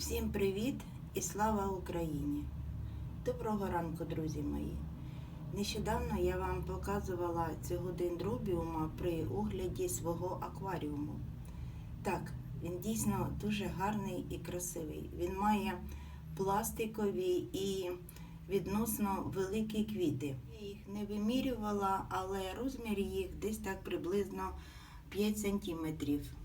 Всім привіт і слава Україні! Доброго ранку, друзі мої! Нещодавно я вам показувала цього дендробіума при огляді свого акваріуму. Так, він дійсно дуже гарний і красивий. Він має пластикові і відносно великі квіти. Я їх не вимірювала, але розмір їх десь так приблизно 5 сантиметрів.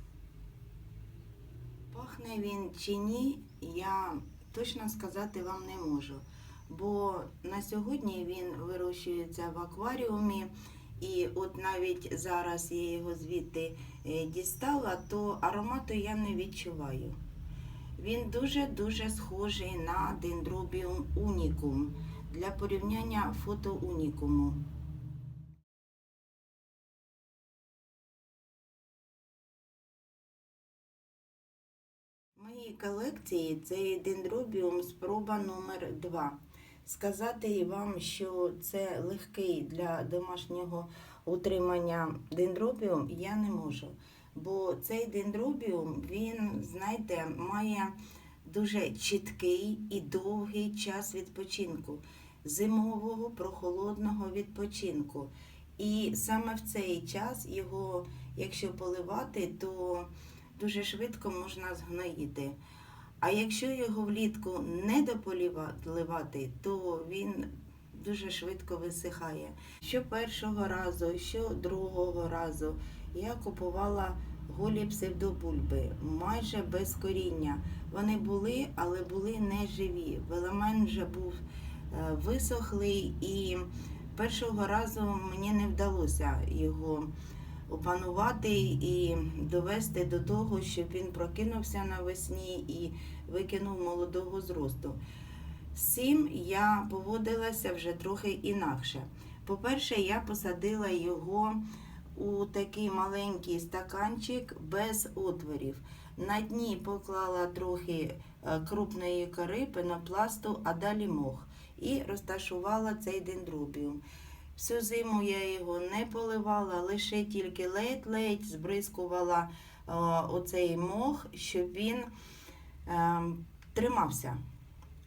Пахне він чи ні, я точно сказати вам не можу. Бо на сьогодні він вирощується в акваріумі, і от навіть зараз я його звідти е, дістала, то аромату я не відчуваю. Він дуже-дуже схожий на дендробіум унікум для порівняння фото моїй колекції цей дендробіум спроба номер 2 Сказати вам, що це легкий для домашнього утримання дендробіум, я не можу. Бо цей дендробіум, він, знаєте, має дуже чіткий і довгий час відпочинку, зимового прохолодного відпочинку. І саме в цей час його, якщо поливати, то дуже швидко можна згноїти. А якщо його влітку не дополивати, то він дуже швидко висихає. Що першого разу, що другого разу я купувала голі псевдобульби, майже без коріння. Вони були, але були не живі. Велемен вже був е, висохлий, і першого разу мені не вдалося його опанувати і довести до того, щоб він прокинувся навесні і викинув молодого зросту. З цим я поводилася вже трохи інакше. По-перше, я посадила його у такий маленький стаканчик без отворів. На дні поклала трохи е, крупної кори, пенопласту, а далі мох. І розташувала цей дендробіум. Всю зиму я його не поливала, лише тільки ледь-ледь збризкувала оцей мох, щоб він е, тримався.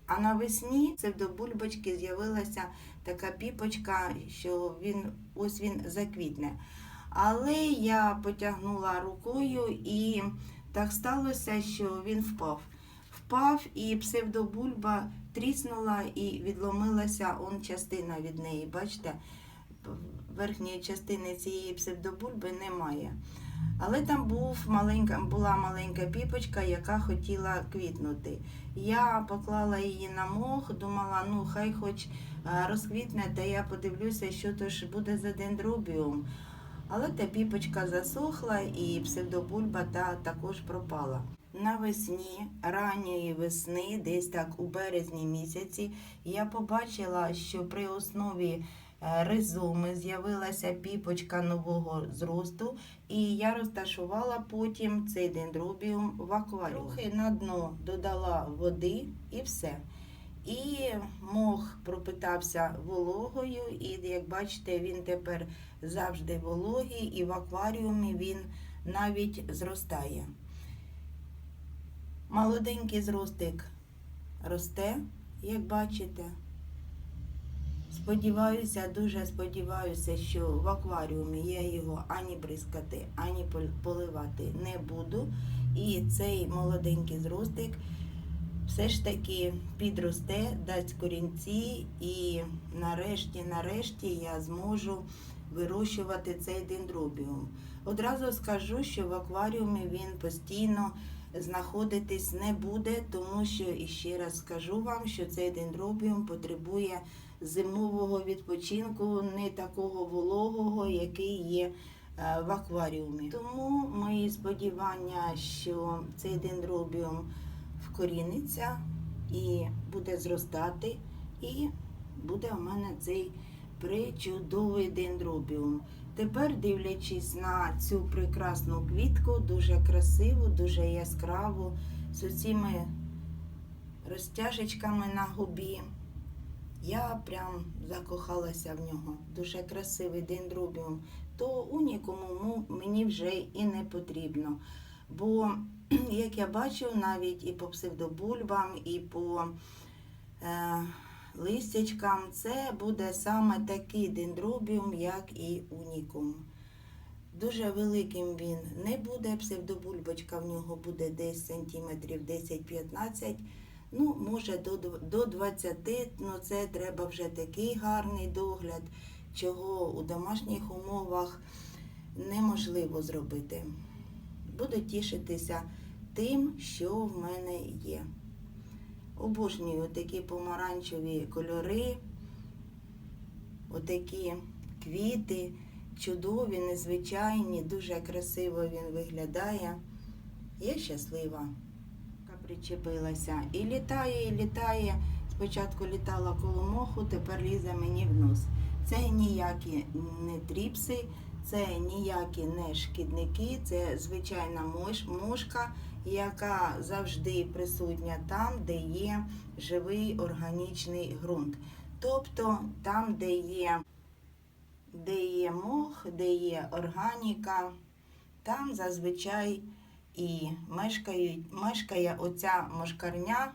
А навесні псевдобульбочки з'явилася така піпочка, що він ось він заквітне. Але я потягнула рукою і так сталося, що він впав. Впав і псевдобульба тріснула і відломилася он частина від неї. Бачите, верхньої частини цієї псевдобульби немає. Але там був маленька, була маленька піпочка, яка хотіла квітнути. Я поклала її на мох, думала, ну хай хоч е, розквітне, та я подивлюся, що то ж буде за дендробіум. Але та піпочка засохла і псевдобульба та також пропала. Навесні, ранньої весни, десь так у березні місяці, я побачила, що при основі е, ризоми з'явилася піпочка нового зросту, і я розташувала потім цей дендробіум в акваріум. Трохи на дно додала води і все. І мох пропитався вологою, і як бачите, він тепер завжди вологий, і в акваріумі він навіть зростає. Молоденький зростик росте, як бачите. Сподіваюся, дуже сподіваюся, що в акваріумі я його ані бризкати, ані поливати не буду. І цей молоденький зростик все ж таки підросте, дасть корінці, і нарешті, нарешті я зможу вирощувати цей дендробіум. Одразу скажу, що в акваріумі він постійно знаходитись не буде, тому що, і ще раз скажу вам, що цей дендробіум потребує зимового відпочинку, не такого вологого, який є е, в акваріумі. Тому мої сподівання, що цей дендробіум вкоріниться і буде зростати, і буде у мене цей причудовий дендробіум. Тепер, дивлячись на цю прекрасну квітку, дуже красиву, дуже яскраву, з цими розтяжечками на губі, я прям закохалася в нього. Дуже красивий дендробіум. То унікуму мені вже і не потрібно. Бо, як я бачу, навіть і по псевдобульбам, і по е, листячкам, це буде саме такий дендробіум, як і унікум. Дуже великим він не буде, псевдобульбочка в нього буде десь сантиметрів 10-15, ну, може до, до 20, ну це треба вже такий гарний догляд, чого у домашніх умовах неможливо зробити. Буду тішитися тим, що в мене є. Обожнюю такі помаранчеві кольори, отакі квіти, чудові, незвичайні, дуже красиво він виглядає. Я щаслива. Яка Причепилася. І літає, і літає. Спочатку літала коло моху, тепер лізе мені в нос. Це ніякі не тріпси, це ніякі не шкідники, це звичайна мош, мошка, яка завжди присутня там, де є живий органічний ґрунт. Тобто там, де є, де є мох, де є органіка, там зазвичай і мешкають, мешкає оця мошкарня,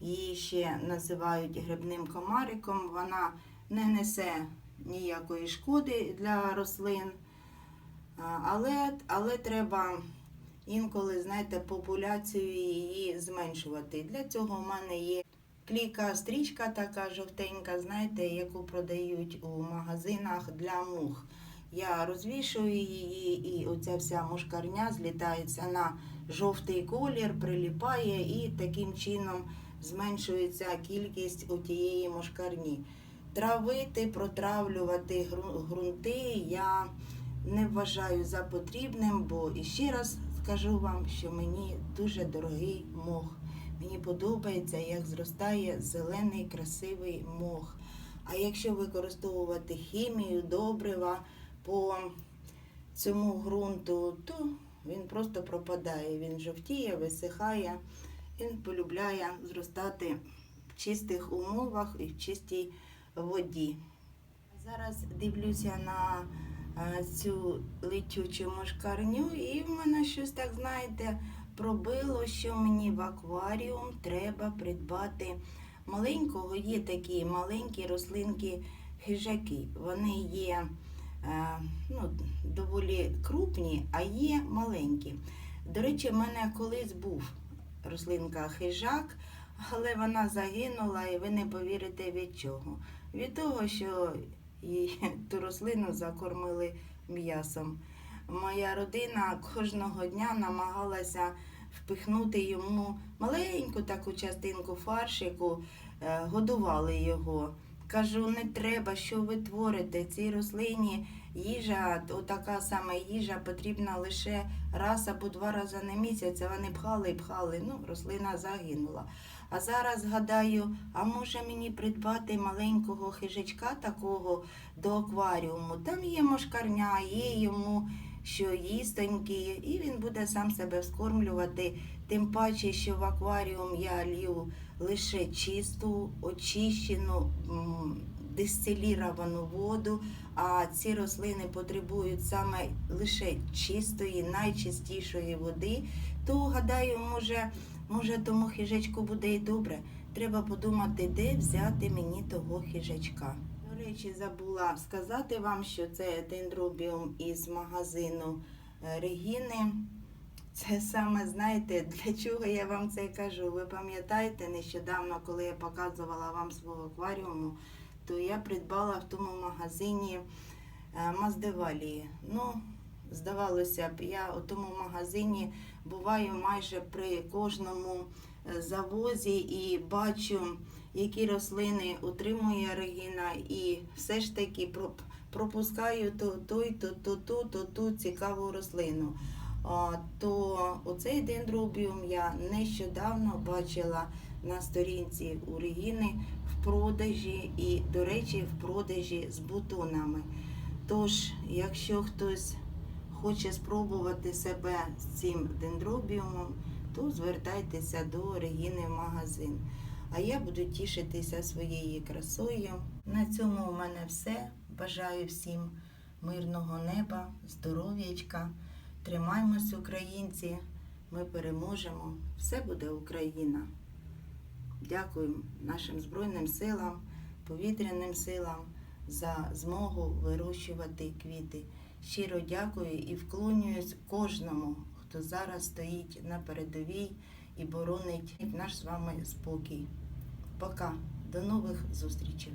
її ще називають грибним комариком. Вона не несе ніякої шкоди для рослин, але, але треба інколи, знаєте, популяцію її зменшувати. Для цього в мене є кліка стрічка така жовтенька, знаєте, яку продають у магазинах для мух. Я розвішую її, і оця вся мушкарня злітається на жовтий колір, приліпає і таким чином зменшується кількість у тієї мушкарні. Травити, протравлювати гру- ґрунти я не вважаю за потрібним, бо і ще раз скажу вам, що мені дуже дорогий мох. Мені подобається, як зростає зелений красивий мох. А якщо використовувати хімію, добрива по цьому ґрунту, то він просто пропадає. Він жовтіє, висихає. Він полюбляє зростати в чистих умовах і в чистій воді. Зараз дивлюся на цю летючу мошкарню, і в мене щось так, знаєте, пробило, що мені в акваріум треба придбати маленького. Є такі маленькі рослинки хижаки. Вони є е, ну, доволі крупні, а є маленькі. До речі, в мене колись був рослинка хижак, але вона загинула, і ви не повірите від чого. Від того, що її ту рослину закормили м'ясом. Моя родина кожного дня намагалася впихнути йому маленьку таку частинку фаршику, е, годували його. Кажу, не треба, що ви творите. Цій рослині їжа, отака сама їжа потрібна лише раз або два рази на місяць. Вони пхали і пхали. Ну, рослина загинула. А зараз гадаю, а може мені придбати маленького хижачка такого до акваріуму. Там є мошкарня, є йому що їстонькі, і він буде сам себе вскормлювати. Тим паче, що в акваріум я лью лише чисту, очищену, дистиліровану воду, а ці рослини потребують саме лише чистої, найчистішої води, то гадаю, може, може тому хижачку буде і добре. Треба подумати, де взяти мені того хижачка. Речі, забула сказати вам, що це дендробіум із магазину е, Регіни. Це саме, знаєте, для чого я вам це кажу. Ви пам'ятаєте, нещодавно, коли я показувала вам свого акваріуму, то я придбала в тому магазині е, Маздевалії. Ну, здавалося б, я у тому магазині буваю майже при кожному завозі і бачу, які рослини утримує Регіна, і все ж таки пропускаю то той, то ту, то ту цікаву рослину. То оцей дендробіум я нещодавно бачила на сторінці у Регіни в продажі і, до речі, в продажі з бутонами. Тож, якщо хтось хоче спробувати себе з цим дендробіумом, то звертайтеся до Регіни в магазин. А я буду тішитися своєю красою. На цьому у мене все. Бажаю всім мирного неба, здоров'ячка, Тримаймось, українці, ми переможемо. Все буде Україна. Дякую нашим Збройним силам, повітряним силам за змогу вирощувати квіти. Щиро дякую і вклонююсь кожному, хто зараз стоїть на передовій і боронить наш з вами спокій. Пока, до нових зустрічей.